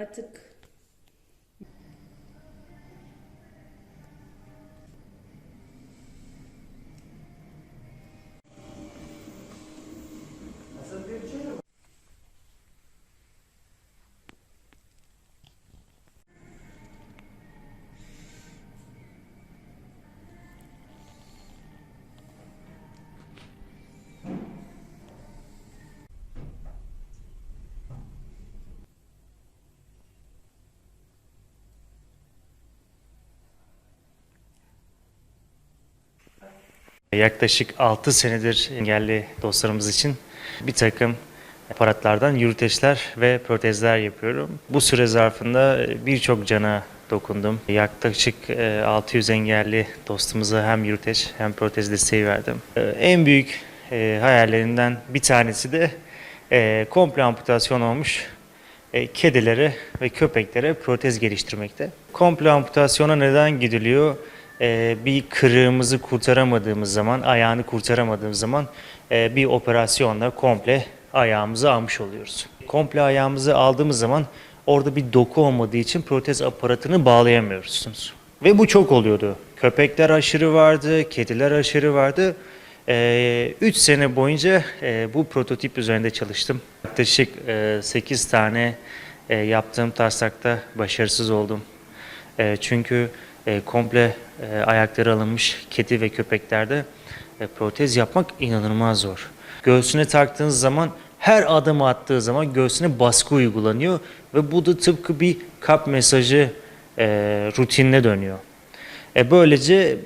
Artık Yaklaşık 6 senedir engelli dostlarımız için bir takım aparatlardan yürüteçler ve protezler yapıyorum. Bu süre zarfında birçok cana dokundum. Yaklaşık e, 600 engelli dostumuza hem yürüteç hem protez desteği verdim. E, En büyük e, hayallerinden bir tanesi de e, komple amputasyon olmuş e, kedilere ve köpeklere protez geliştirmekte. Komple amputasyona neden gidiliyor? E, bir kırığımızı kurtaramadığımız zaman, ayağını kurtaramadığımız zaman e, bir operasyonla komple ayağımızı almış oluyoruz. Komple ayağımızı aldığımız zaman orada bir doku olmadığı için protez aparatını bağlayamıyorsunuz. Ve bu çok oluyordu. Köpekler aşırı vardı, kediler aşırı vardı. 3 sene boyunca e, bu prototip üzerinde çalıştım. Yaklaşık 8 tane e, yaptığım taslakta başarısız oldum. E, çünkü e, komple e, ayakları alınmış kedi ve köpeklerde e, protez yapmak inanılmaz zor. Göğsüne taktığınız zaman her adım attığı zaman göğsüne baskı uygulanıyor ve bu da tıpkı bir kap mesajı e, rutinine dönüyor. E, böylece e,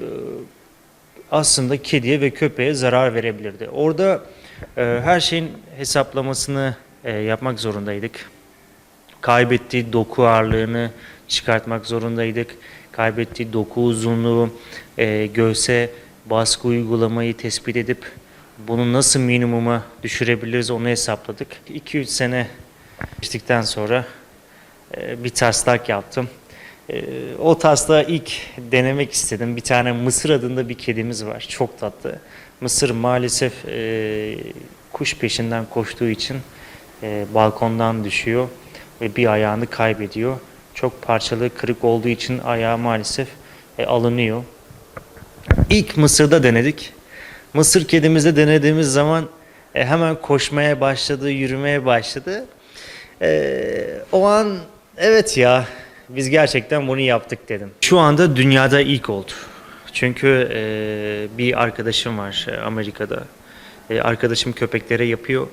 aslında kediye ve köpeğe zarar verebilirdi. Orada e, her şeyin hesaplamasını e, yapmak zorundaydık. Kaybettiği doku ağırlığını çıkartmak zorundaydık. Kaybettiği doku uzunluğu, e, göğse baskı uygulamayı tespit edip bunu nasıl minimuma düşürebiliriz onu hesapladık. 2-3 sene geçtikten sonra e, bir taslak yaptım. E, O taslağı ilk denemek istedim. Bir tane Mısır adında bir kedimiz var. Çok tatlı. Mısır maalesef e, kuş peşinden koştuğu için e, balkondan düşüyor ve bir ayağını kaybediyor. Çok parçalı, kırık olduğu için ayağı maalesef e, alınıyor. İlk Mısır'da denedik. Mısır kedimizde denediğimiz zaman e, hemen koşmaya başladı, yürümeye başladı. E, o an evet ya biz gerçekten bunu yaptık dedim. Şu anda dünyada ilk oldu. Çünkü e, bir arkadaşım var e, Amerika'da. E, arkadaşım köpeklere yapıyor.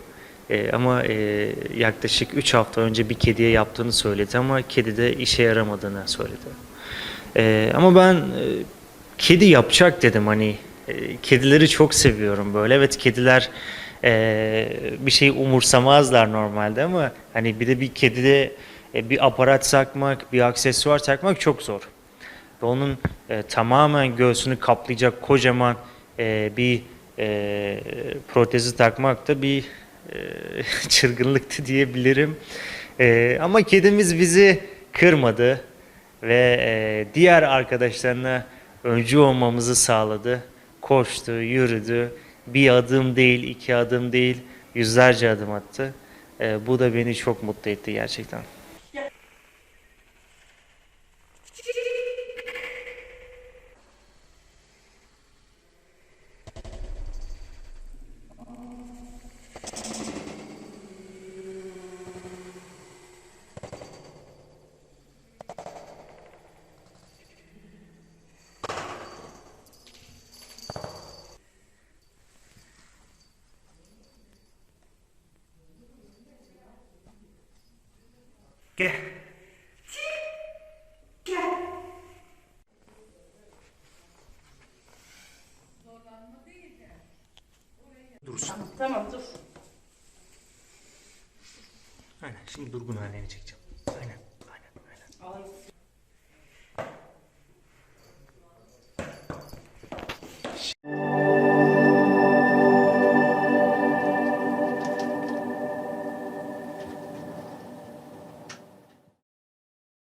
E, ama e, yaklaşık 3 hafta önce bir kediye yaptığını söyledi ama kedide işe yaramadığını söyledi. E, ama ben e, kedi yapacak dedim hani e, kedileri çok seviyorum böyle. Evet kediler e, bir şey umursamazlar normalde ama hani bir de bir kedide e, bir aparat takmak, bir aksesuar takmak çok zor. Ve onun e, tamamen göğsünü kaplayacak kocaman e, bir e, protezi takmak da bir çılgınlıktı diyebilirim. E, ama kedimiz bizi kırmadı ve e, diğer arkadaşlarına öncü olmamızı sağladı. Koştu, yürüdü. Bir adım değil, iki adım değil, yüzlerce adım attı. E, bu da beni çok mutlu etti gerçekten. Gel. Dursun. tamam dur. Aynen şimdi durgun halini çekeceğim.